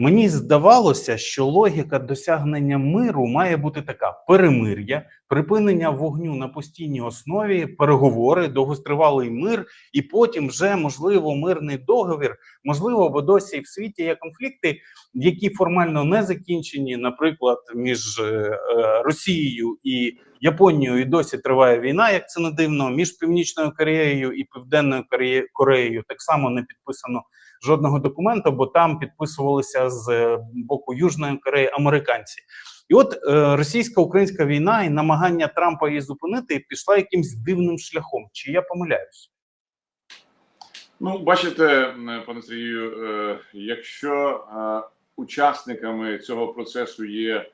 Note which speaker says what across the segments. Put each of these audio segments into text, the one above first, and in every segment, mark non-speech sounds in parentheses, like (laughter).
Speaker 1: Мені здавалося, що логіка досягнення миру має бути така: перемир'я, припинення вогню на постійній основі, переговори, довгостривалий мир, і потім вже можливо мирний договір. Можливо, бо досі в світі є конфлікти, які формально не закінчені. Наприклад, між е, е, Росією і Японією і досі триває війна, як це не дивно. Між Північною Кореєю і Південною Кореєю так само не підписано жодного документу, бо там підписувалися з е, боку Южної Кореї американці. І от е, російсько-українська війна і намагання Трампа її зупинити пішла якимсь дивним шляхом. Чи я помиляюсь?
Speaker 2: Ну, бачите, пане Сергію, е, якщо е, учасниками цього процесу є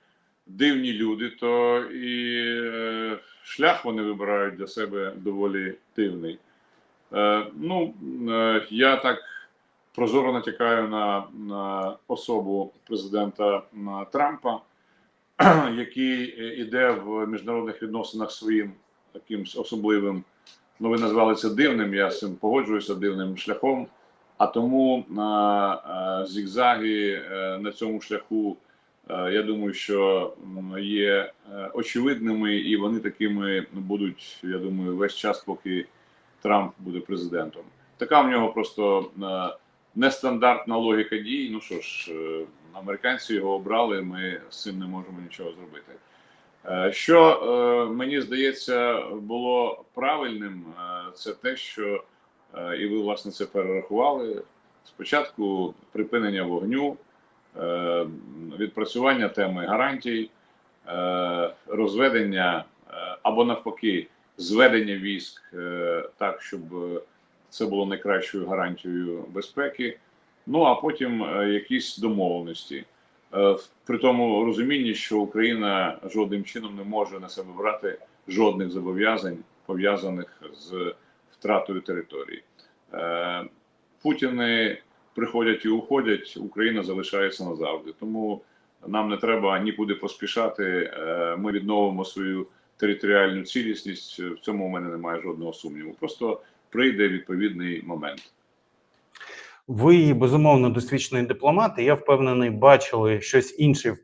Speaker 2: дивні люди, то і е, шлях вони вибирають для себе доволі дивний. Е, Ну, е, я так прозоро натякаю на, на особу президента м, Трампа, (clears throat) який е, іде в міжнародних відносинах своїм якимсь особливим ну ви назвали це дивним, я з цим погоджуюся дивним шляхом. А тому а, зігзаги е, на цьому шляху, е, я думаю, що є очевидними, і вони такими будуть, я думаю, весь час, поки Трамп буде президентом. Така в нього просто нестандартна логіка дій. Ну що ж, американці його обрали, ми з цим не можемо нічого зробити. Е, Що е, мені здається було правильним, е, це те, що і ви власне це перерахували. Спочатку припинення вогню, відпрацювання теми гарантій, розведення або навпаки зведення військ так, щоб це було найкращою гарантією безпеки. Ну а потім е, якісь домовленості. Е, при тому розумінні, що Україна жодним чином не може на себе брати жодних зобов'язань пов'язаних з втратою території. Е, Путіни приходять і уходять, Україна залишається назавжди. Тому нам не треба нікуди поспішати. Ми відновимо свою територіальну цілісність. В цьому у мене немає жодного сумніву. Просто прийде відповідний момент.
Speaker 1: Ви безумовно досвідчений дипломат. і Я впевнений, бачили щось інше в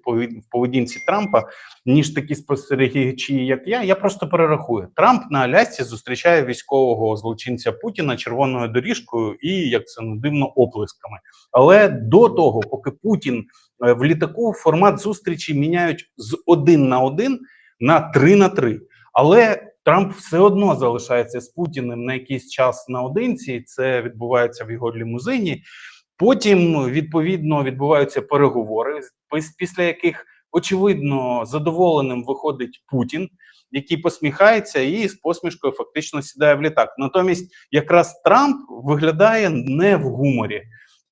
Speaker 1: поведінці Трампа, ніж такі спостерігачі, як я. Я просто перерахую. Трамп на Алясці зустрічає військового злочинця Путіна червоною доріжкою і, як це не дивно, оплесками. Але до того, поки Путін е, в літаку формат зустрічі міняють з один на один на три на три. Але Трамп все одно залишається з Путіним на якийсь час наодинці. Це відбувається в його лімузині. Потім відповідно відбуваються переговори, після яких очевидно задоволеним виходить Путін, який посміхається і з посмішкою фактично сідає в літак. Натомість, якраз Трамп виглядає не в гуморі.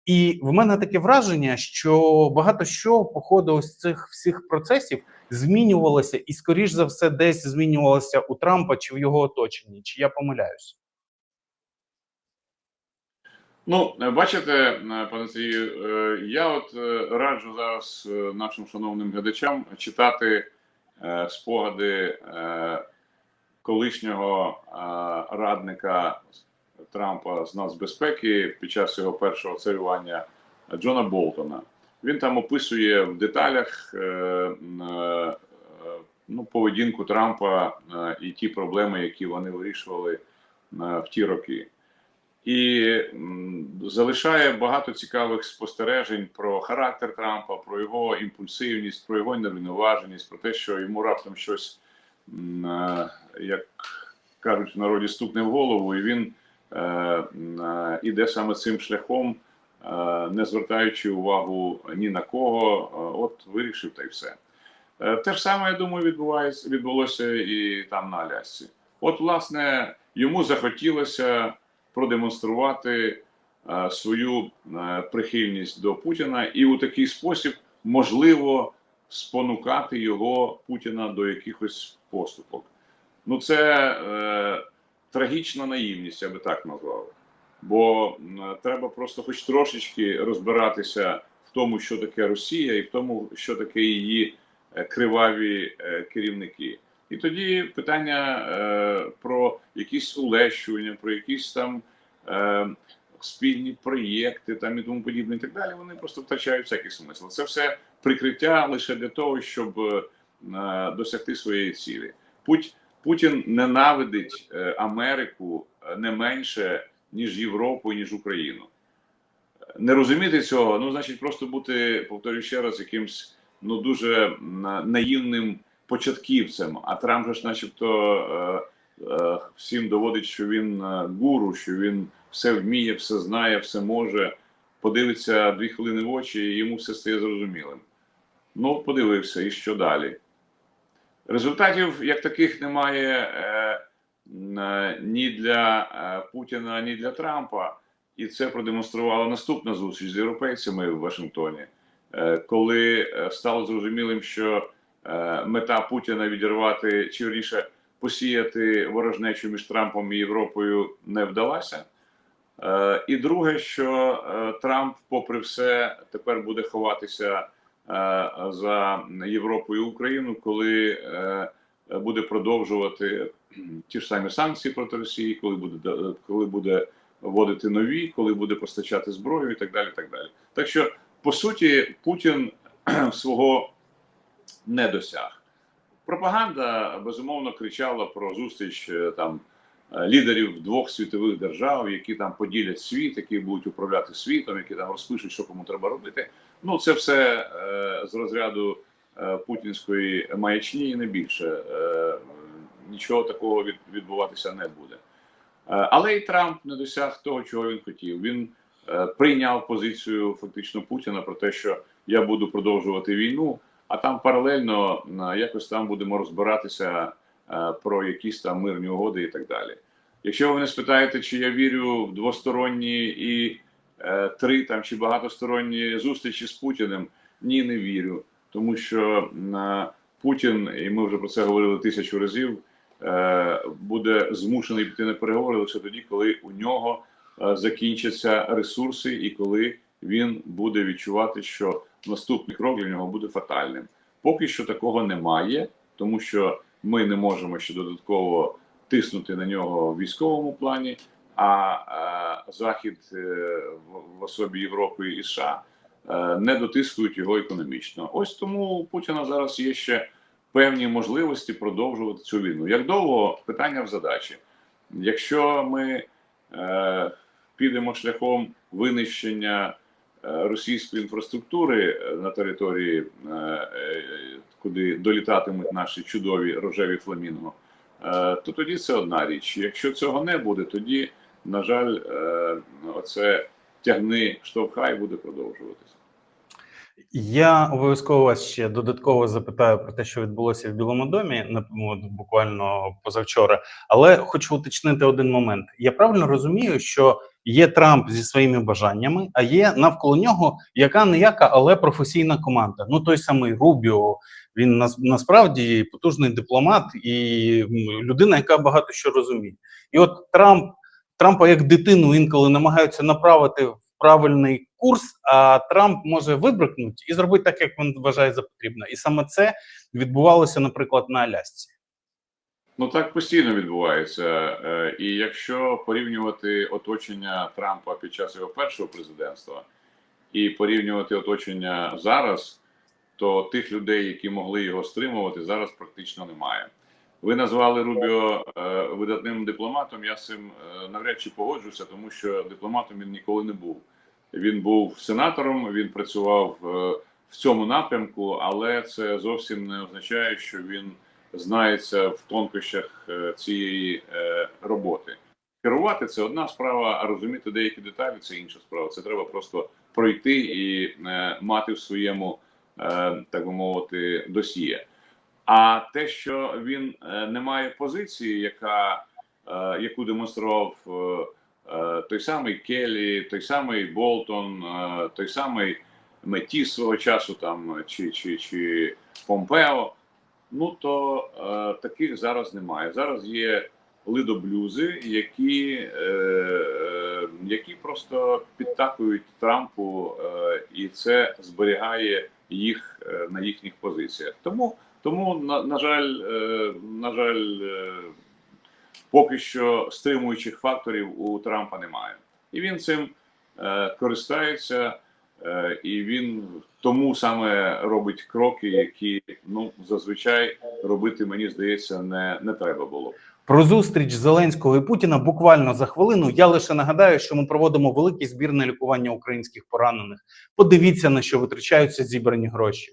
Speaker 1: І в мене таке враження, що багато що по ходу ось цих всіх процесів змінювалося, і скоріш за все, десь змінювалося у Трампа чи в його оточенні. Чи я помиляюсь?
Speaker 2: Ну, е, бачите, е, пане Сергію, е, я от раджу зараз нашим шановним глядачам читати спогади колишнього радника Трампа з нацбезпеки під час його першого царювання Джона Болтона. Він там описує в деталях е, е, ну, поведінку Трампа е, і ті проблеми, які вони вирішували в ті роки. І залишає багато цікавих спостережень про характер Трампа, про його імпульсивність, про його неврівноваженість, про те, що йому раптом щось, як кажуть в народі, стукне в голову, і він іде саме цим шляхом, не звертаючи увагу ні на кого, е, от вирішив та й все. Е, Те ж саме, я думаю, відбувається, відбулося і там на Алясці. От, власне, йому захотілося продемонструвати е, свою е, прихильність до Путіна і у такий спосіб можливо спонукати його Путіна до якихось поступок. Ну, це е, трагічна наївність, я би так назвав. Бо треба просто хоч трошечки розбиратися в тому, що таке Росія, і в тому, що таке її е, криваві е, керівники. І тоді питання е, про якісь улещування, про якісь там спільні проєкти там і тому подібне, і так далі, вони просто втрачають всякий смисл. Це все прикриття лише для того, щоб досягти своєї цілі. Путін ненавидить Америку не менше ніж Європу, ніж Україну. Не розуміти цього, ну значить, просто бути, повторюю ще раз, якимсь ну дуже наївним початківцем. А Трамп ж, начебто, е, е, всім доводить, що він е, гуру, що він все вміє, все знає, все може. Подивиться дві хвилини в очі, і йому все стає зрозумілим. Ну, подивився, і що далі? Результатів як таких немає ні для е, Путіна, ні для Трампа. І це продемонструвала наступна зустріч з європейцями в Вашингтоні, е, коли е, стало зрозумілим, що е, мета Путіна відірвати чи вірніше посіяти ворожнечу між Трампом і Європою не вдалася. Е, І друге, що е, Трамп, попри все, тепер буде ховатися е, за Європою і Україну, коли е, буде продовжувати (clears throat) ті ж самі санкції проти Росії, коли буде коли буде вводити нові, коли буде постачати зброю і так далі. Так далі. Так що, по суті, Путін (clears throat) свого не досяг. Пропаганда безумовно кричала про зустріч е, там е, лідерів двох світових держав, які там поділять світ, які будуть управляти світом, які там розпишуть, що кому треба робити. Ну це все е, з розряду е, путінської маячні і не більше. Е, нічого такого від, відбуватися не буде. Е, але і Трамп не досяг того, чого він хотів. Він е, прийняв позицію фактично Путіна про те, що я буду продовжувати війну, а там паралельно е, якось там будемо розбиратися про якісь там мирні угоди і так далі. Якщо ви мене спитаєте, чи я вірю в двосторонні і три там чи багатосторонні зустрічі з Путіним, ні, не вірю. Тому що Путін, і ми вже про це говорили тисячу разів, буде змушений піти на переговори лише тоді, коли у нього е, закінчаться ресурси, і коли він буде відчувати, що наступний крок для нього буде фатальним. Поки що такого немає, тому що ми не можемо ще додатково тиснути на нього в військовому плані. А е, Захід е, в, особі Європи і США е, не дотискують його економічно. Ось тому у Путіна зараз є ще певні можливості продовжувати цю війну. Як довго питання в задачі? Якщо ми е, підемо шляхом винищення е, російської інфраструктури е, на території, е, е, куди долітатимуть наші чудові рожеві фламінго, е, то тоді це одна річ. Якщо цього не буде, тоді, на жаль, е, оце тягни штовхай буде продовжуватися.
Speaker 1: Я обов'язково вас ще додатково запитаю про те, що відбулося в Білому домі, на- буквально позавчора. Але хочу уточнити один момент. Я правильно розумію, що є Трамп зі своїми бажаннями, а є навколо нього яка не яка, але професійна команда. Ну той самий Рубіо. Він нас- насправді потужний дипломат і людина, яка багато що розуміє. І от Трамп Трампа як дитину інколи намагаються направити в правильний курс, а Трамп може вибрикнути і зробити так, як він вважає за потрібне. І саме це відбувалося, наприклад, на Алясці.
Speaker 2: Ну так постійно відбувається. Е, І якщо порівнювати оточення Трампа під час його першого президентства і порівнювати оточення зараз, то тих людей, які могли його стримувати, зараз практично немає. Ви назвали Рубіо е, видатним дипломатом. Я з цим е, навряд чи погоджуся, тому що дипломатом він ніколи не був. Він був сенатором, він працював е, в цьому напрямку, але це зовсім не означає, що він знається в тонкощах цієї роботи. Керувати це одна справа, а розуміти деякі деталі це інша справа. Це треба просто пройти і мати в своєму, так би мовити, досьє. А те, що він е, не має позиції, яка, е, яку демонстрував е, той самий Келлі, той самий Болтон, той самий Метіс свого часу, там чи, чи, чи Помпео, ну то таких зараз немає. Зараз є лидоблюзи, які, які просто підтакують Трампу, і це зберігає їх на їхніх позиціях. Тому, тому на, на жаль, е, на жаль, е, поки що стримуючих факторів у Трампа немає. І він цим е, користається, і він тому саме робить кроки, які ну зазвичай робити, мені здається, не, не треба було.
Speaker 1: Про зустріч Зеленського і Путіна буквально за хвилину. Я лише нагадаю, що ми проводимо великий збір на лікування українських поранених. Подивіться на що витрачаються зібрані гроші.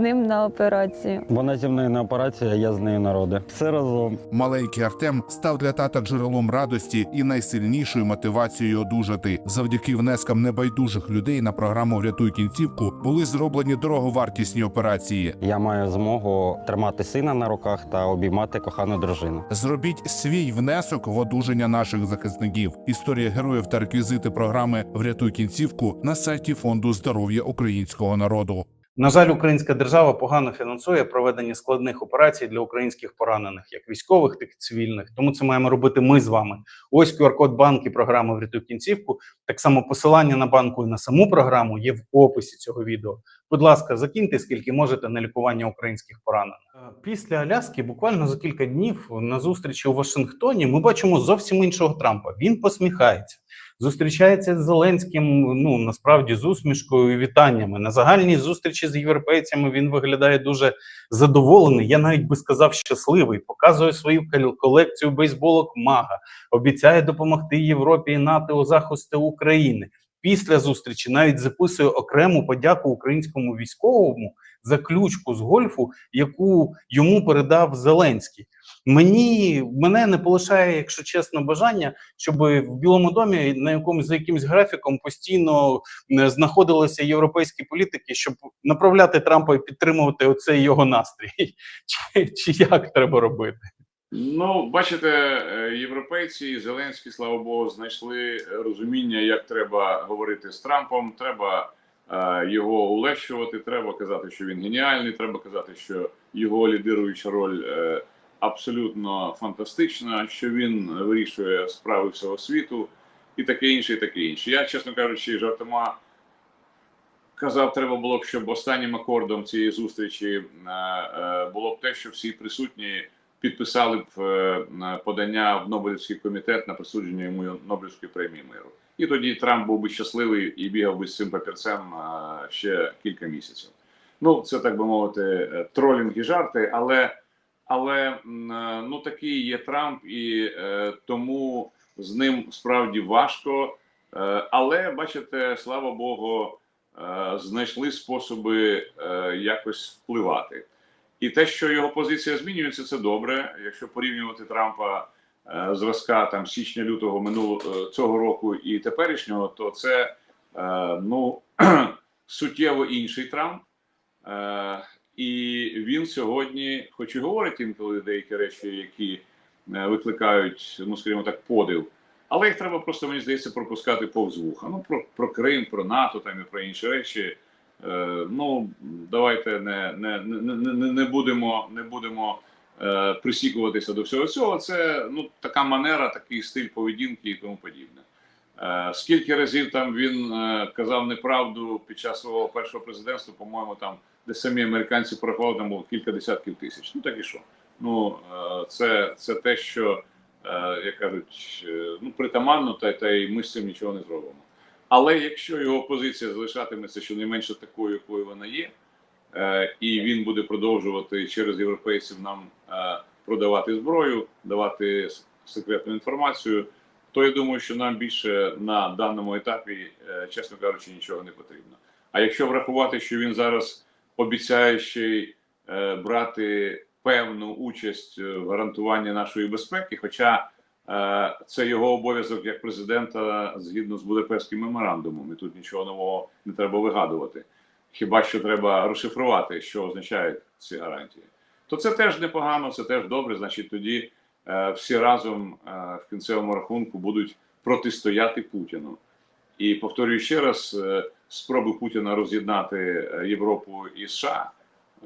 Speaker 3: ним на операцію.
Speaker 4: Вона зі мною на операції, а я з нею на роди. Все разом.
Speaker 5: Маленький Артем став для тата джерелом радості і найсильнішою мотивацією одужати. Завдяки внескам небайдужих людей на програму Врятуй кінцівку були зроблені дороговартісні операції.
Speaker 4: Я маю змогу тримати сина на руках та обіймати кохану дружину.
Speaker 5: Зробіть свій внесок в одужання наших захисників. Історія героїв та реквізити програми Врятуй кінцівку на сайті фонду здоров'я українського народу.
Speaker 1: На жаль, українська держава погано фінансує проведення складних операцій для українських поранених, як військових, так і цивільних. Тому це маємо робити ми з вами. Ось QR-код банки програми «Врятуй кінцівку. Так само посилання на банку і на саму програму є в описі цього відео. Будь ласка, закиньте скільки можете на лікування українських поранених. Е, Після Аляски, буквально за кілька днів на зустрічі у Вашингтоні, ми бачимо зовсім іншого Трампа. Він посміхається. Зустрічається з Зеленським. Ну насправді з усмішкою і вітаннями. На загальній зустрічі з європейцями він виглядає дуже задоволений. Я навіть би сказав щасливий. Показує свою колекцію бейсболок Мага. Обіцяє допомогти Європі і НАТО у захисті України. Після зустрічі навіть записує окрему подяку українському військовому за ключку з гольфу, яку йому передав Зеленський. Мені мене не полишає, якщо чесно, бажання, щоб в Білому домі на якомусь за якимсь графіком постійно е, знаходилися європейські політики, щоб направляти Трампа і підтримувати оцей його настрій. (laughs) Чи, чи як треба робити?
Speaker 2: Ну, бачите, е, європейці і Зеленський, слава Богу, знайшли розуміння, як треба говорити з Трампом. Треба е, його улещувати. Треба казати, що він геніальний. Треба казати, що його лідируюча роль е, абсолютно фантастична, що він вирішує справи всього світу, і таке інше, і таке інше. Я, чесно кажучи, жартома казав, треба було б, щоб останнім акордом цієї зустрічі е, е, було б те, що всі присутні підписали б е, подання в Нобелівський комітет на присудження йому Нобелівської премії миру. І тоді Трамп був би щасливий і бігав би з цим папірцем ще кілька місяців. Ну, це так би мовити, тролінг і жарти, але, але е, ну такий є Трамп, і е, тому з ним справді важко. Е, але бачите, слава Богу, знайшли способи якось впливати. І те, що його позиція змінюється, це добре. Якщо порівнювати Трампа зразка там січня-лютого минулого е, цього року і теперішнього, то це ну (clears throat) суттєво інший Трамп. І він сьогодні, хоч і говорить інколи деякі речі, які е, викликають, ну скажімо так, подив, але їх треба просто, мені здається, пропускати повз вуха. Ну про, про Крим, про НАТО там і про інші речі. Е, ну давайте не, не, не, не, не будемо, не будемо е, присікуватися до всього цього. Це ну така манера, такий стиль поведінки і тому подібне. Е, скільки разів там він е, казав неправду під час свого першого президентства, по-моєму, там де самі американці порахували, там було кілька десятків тисяч. Ну так і що? Ну е, це, це те, що як кажуть, ну притаманно, та, та й ми з цим нічого не зробимо. Але якщо його позиція залишатиметься щонайменше такою, якою вона є, і він буде продовжувати через європейців нам продавати зброю, давати секретну інформацію, то я думаю, що нам більше на даному етапі, е, чесно кажучи, нічого не потрібно. А якщо врахувати, що він зараз обіцяє ще й брати певну участь е, в гарантуванні нашої безпеки, хоча Е, Це його обов'язок як президента згідно з Будапештським меморандумом, і тут нічого нового не треба вигадувати. Хіба що треба розшифрувати, що означають ці гарантії. То це теж непогано, це теж добре. Значить, тоді всі разом е, в кінцевому рахунку будуть протистояти Путіну. І повторюю ще раз: е, спроби Путіна роз'єднати е, Європу і США,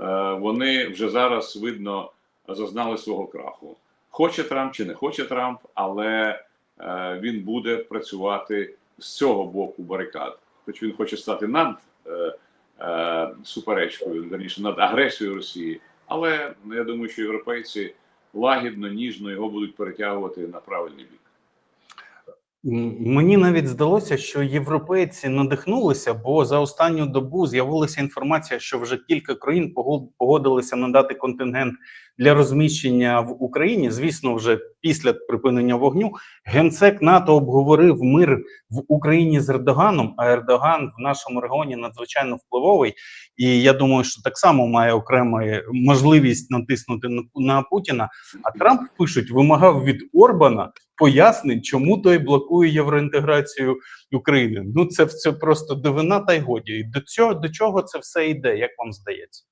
Speaker 2: е, вони вже зараз видно зазнали свого краху. Хоче Трамп чи не хоче Трамп, але е, він буде працювати з цього боку барикад. Хоч він хоче стати над е, е, суперечкою, верніше над агресією Росії. Але ну, я думаю, що європейці лагідно, ніжно його будуть перетягувати на правильний бік.
Speaker 1: Мені навіть здалося, що європейці надихнулися, бо за останню добу з'явилася інформація, що вже кілька країн пого- погодилися надати контингент для розміщення в Україні. Звісно, вже після припинення вогню генсек НАТО обговорив мир в Україні з Ердоганом. А Ердоган в нашому регіоні надзвичайно впливовий, і я думаю, що так само має окрему можливість натиснути на, на Путіна. А Трамп пишуть, вимагав від Орбана пояснень, чому той блокує євроінтеграцію України. Ну це, це просто дивина та й годі. І до цього до чого це все йде, як вам здається?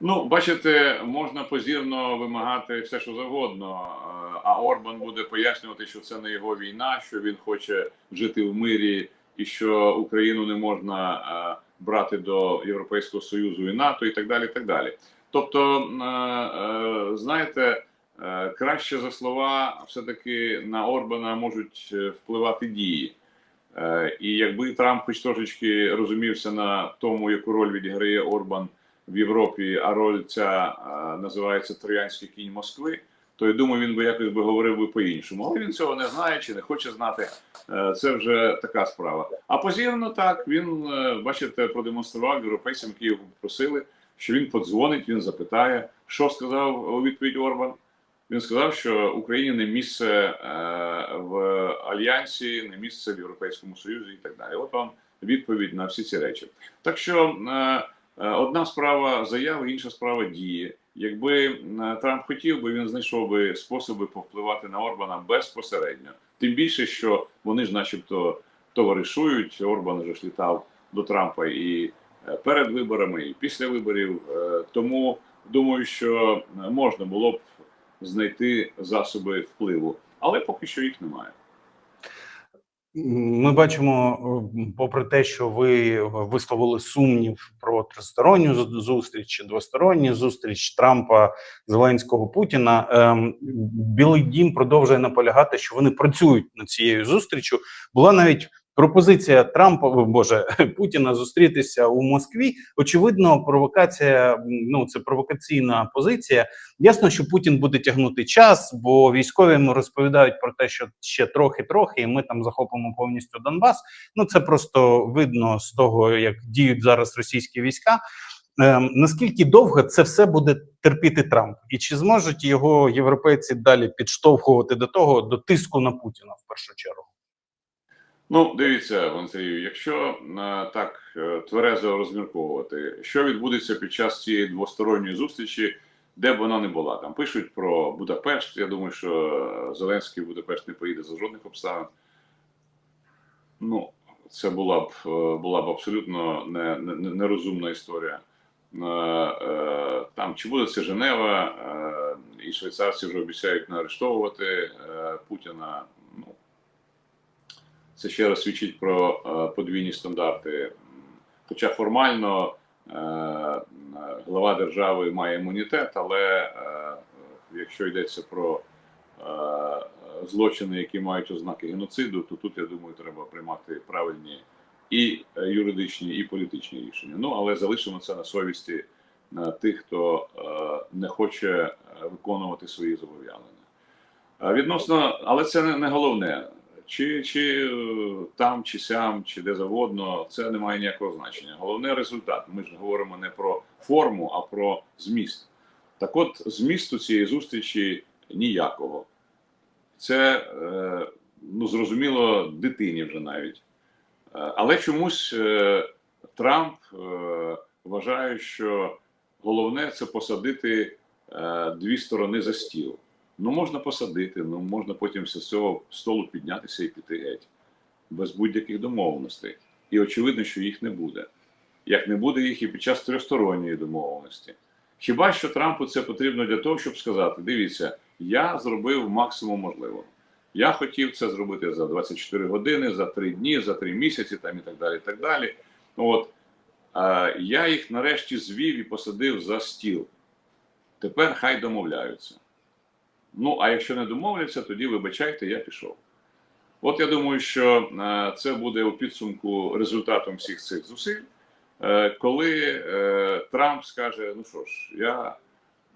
Speaker 2: Ну, бачите, можна позірно вимагати все, що завгодно. е, А Орбан буде пояснювати, що це не його війна, що він хоче жити в мирі, і що Україну не можна е, брати до Європейського Союзу і НАТО, і так далі. і так далі. Тобто, е, знаєте, краще за слова, все-таки на Орбана можуть е, впливати дії. Е, І якби Трамп хоч трошечки розумівся на тому, яку роль відіграє Орбан в Європі, а роль ця е, називається Троянський кінь Москви, то я думаю, він би якось би говорив би по-іншому. Але він цього не знає чи не хоче знати. Е, Це вже така справа. А позірно так він, е, бачите, продемонстрував європейцям, які його просили, що він подзвонить, він запитає, що сказав у відповідь Орбан. Він сказав, що Україні не місце е, в альянсі, не місце в Європейському Союзі і так далі. От вам відповідь на всі ці речі. Так що е, одна справа заяви, інша справа дії. Якби е, Трамп хотів би, він знайшов би способи повпливати на Орбана безпосередньо. Тим більше, що вони ж, начебто, товаришують. Орбан вже ж літав до Трампа і перед виборами, і після виборів. Тому думаю, що можна було б знайти засоби впливу, але поки що їх немає.
Speaker 1: Ми бачимо, попри те, що ви висловили сумнів про тристоронню зу- зустріч чи двосторонню зустріч Трампа, Зеленського Путіна. ем, Білий Дім продовжує наполягати, що вони працюють над цією зустрічю. Була навіть пропозиція Трампа, боже (laughs) Путіна зустрітися у Москві. Очевидно, провокація. Ну це провокаційна позиція. Ясно, що Путін буде тягнути час, бо військові йому розповідають про те, що ще трохи-трохи, і ми там захопимо повністю Донбас. Ну це просто видно з того, як діють зараз російські війська. Ем, наскільки довго це все буде терпіти Трамп, і чи зможуть його європейці далі підштовхувати до того до тиску на Путіна в першу чергу?
Speaker 2: Ну, дивіться, Вансею, якщо е, так е, тверезо розмірковувати, що відбудеться під час цієї двосторонньої зустрічі, де б вона не була. Там пишуть про Будапешт. Я думаю, що Зеленський в Будапешт не поїде за жодних обставин. Ну, це була б е, була б абсолютно не, не, не- нерозумна історія. Е, е, Там чи буде це Женева, е, і швейцарці вже обіцяють не арештовувати е, Путіна. Ну, це ще раз свідчить про е, подвійні стандарти. Хоча формально е, глава держави має імунітет, але е, якщо йдеться про злочини, які мають ознаки геноциду, то тут я думаю, треба приймати правильні і юридичні, і політичні рішення. Ну але залишимо це на совісті е, тих, хто не хоче виконувати свої зобов'язання. Відносно, але це не головне. Чи, чи е, там, чи сям, чи де завгодно, це не має ніякого значення. Головне результат. Ми ж говоримо не про форму, а про зміст. Так от, змісту цієї зустрічі ніякого. Це е, ну, зрозуміло дитині вже навіть. Е, Але чомусь Трамп вважає, що головне це посадити дві сторони за стіл. Ну, можна посадити, ну можна потім з цього столу піднятися і піти геть, без будь-яких домовленостей. І очевидно, що їх не буде. Як не буде їх і під час тристоронньої домовленості. Хіба що Трампу це потрібно для того, щоб сказати: дивіться, я зробив максимум можливого. Я хотів це зробити за 24 години, за 3 дні, за 3 місяці, там і так далі. І так далі. От а, я їх нарешті звів і посадив за стіл. Тепер хай домовляються. Ну, а якщо не домовляться, тоді вибачайте, я пішов. От я думаю, що е, це буде у підсумку результатом всіх цих зусиль, е, коли е, Трамп скаже: ну що ж, я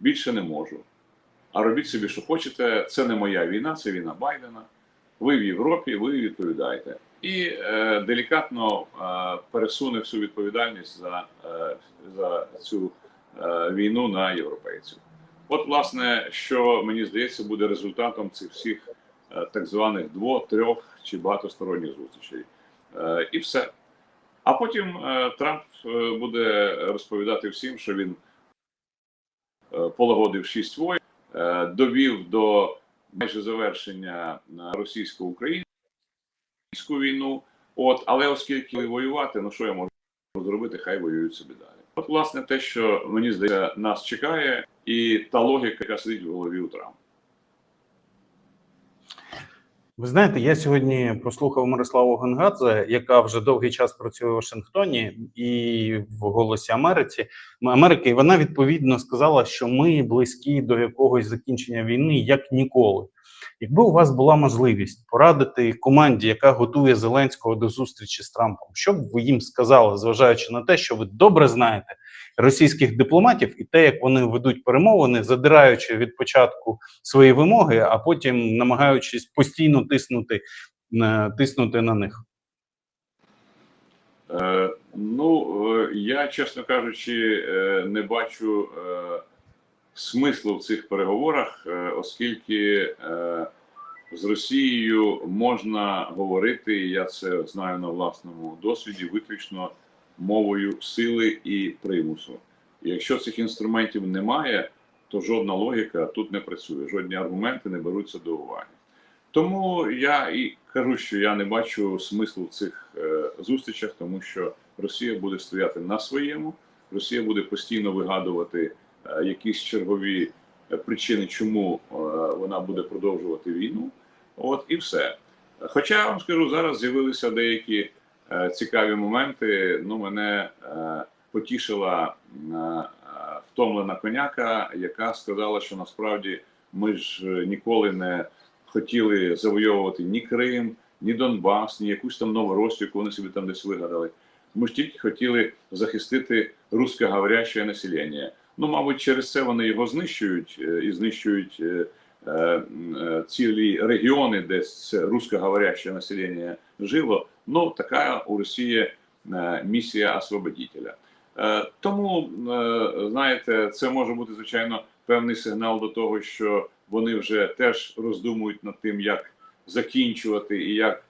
Speaker 2: більше не можу. А робіть собі, що хочете. Це не моя війна, це війна Байдена. Ви в Європі, ви відповідаєте. І е, делікатно е, пересуне всю відповідальність за, е, за цю е, війну на європейців. От, власне, що мені здається, буде результатом цих всіх е, так званих двох, трьох чи багатосторонніх зустрічей. Е, І все. А потім е, Трамп буде розповідати всім, що він полагодив шість воїн, довів до майже завершення російсько-українську війну. От, але оскільки воювати, ну що я можу зробити, хай воюють собі далі. От, власне, те, що мені здається, нас чекає, і та логіка, яка сидить в голові у Трампа.
Speaker 1: Ви знаєте, я сьогодні прослухав Мирославу Гонгадзе, яка вже довгий час працює у Вашингтоні і в Голосі Америці Америки. І вона відповідно сказала, що ми близькі до якогось закінчення війни як ніколи. Якби у вас була можливість порадити команді, яка готує Зеленського до зустрічі з Трампом, що б ви їм сказали, зважаючи на те, що ви добре знаєте російських дипломатів і те, як вони ведуть перемовини, задираючи від початку свої вимоги, а потім намагаючись постійно тиснути, на- тиснути на них.
Speaker 2: Е, ну, е, я, чесно кажучи, е, не бачу е, смислу в цих переговорах, е, оскільки е, з Росією можна говорити, і я це знаю на власному досвіді, виключно мовою сили і примусу. І якщо цих інструментів немає, то жодна логіка тут не працює, жодні аргументи не беруться до уваги. Тому я і кажу, що я не бачу смислу в цих е, зустрічах, тому що Росія буде стояти на своєму, Росія буде постійно вигадувати якісь чергові е, причини, чому е, вона буде продовжувати війну. От і все. Хоча я вам скажу, зараз з'явилися деякі е, цікаві моменти. Ну, мене е, потішила е, е, втомлена коняка, яка сказала, що насправді ми ж е, ніколи не хотіли завойовувати ні Крим, ні Донбас, ні якусь там Новоросію, яку вони собі там десь вигадали. Ми ж тільки хотіли захистити русскоговоряще населення. Ну, мабуть, через це вони його знищують е, і знищують е, е, цілі регіони, де це русскоговоряще населення жило. Ну, така у Росії місія освободителя. Тому, знаєте, це може бути звичайно певний сигнал до того, що вони вже теж роздумують над тим, як закінчувати і як,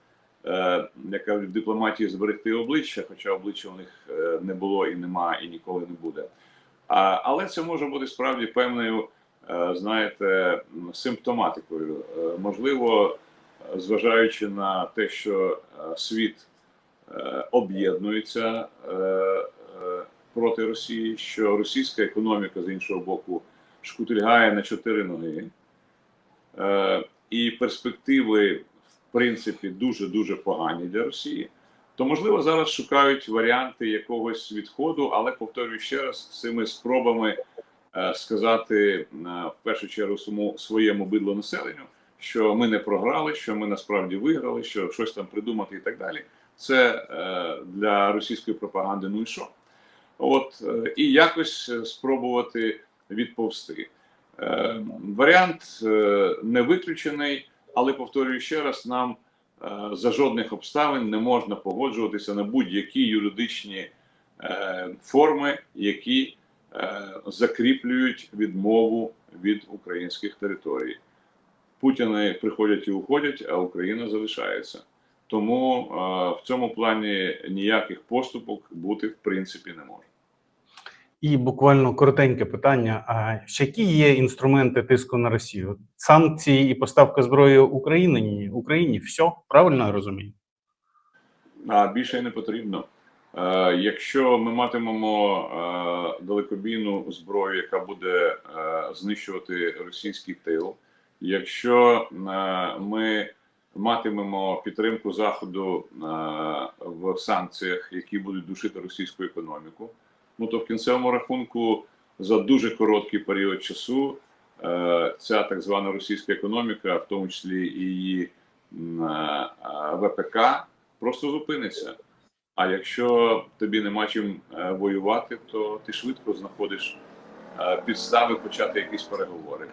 Speaker 2: як кажуть, в дипломатії зберегти обличчя, хоча обличчя у них не було і нема, і ніколи не буде. Але це може бути справді певною, е, знаєте, симптоматикою. Е, можливо, зважаючи на те, що е, світ об'єднується проти Росії, що російська економіка з іншого боку шкутильгає на чотири ноги. І перспективи, в принципі, дуже дуже погані для Росії. То можливо зараз шукають варіанти якогось відходу, але повторюю ще раз цими спробами е, сказати е, в першу чергу своєму бидло населенню, що ми не програли, що ми насправді виграли, що щось там придумати і так далі. Це е, для російської пропаганди ну і що. От і якось спробувати відповсти. Варіант не виключений, але повторюю ще раз: нам за жодних обставин не можна погоджуватися на будь-які юридичні е, форми, які е, закріплюють відмову від українських територій. Путіни приходять і уходять, а Україна залишається. Тому е, в цьому плані ніяких поступок бути в принципі не може.
Speaker 1: І буквально коротеньке питання: а які є інструменти тиску на Росію? Санкції і поставка зброї Україні Україні все правильно я розумію?
Speaker 2: А більше не потрібно. Е, якщо ми матимемо е, далекобійну зброю, яка буде е, знищувати російський тил, якщо е, ми матимемо підтримку заходу е, в санкціях, які будуть душити російську економіку. Ну то в кінцевому рахунку за дуже короткий період часу е, ця так звана російська економіка, в тому числі і її е, ВПК, просто зупиниться. А якщо тобі нема чим е, воювати, то ти швидко знаходиш підстави почати якісь переговори.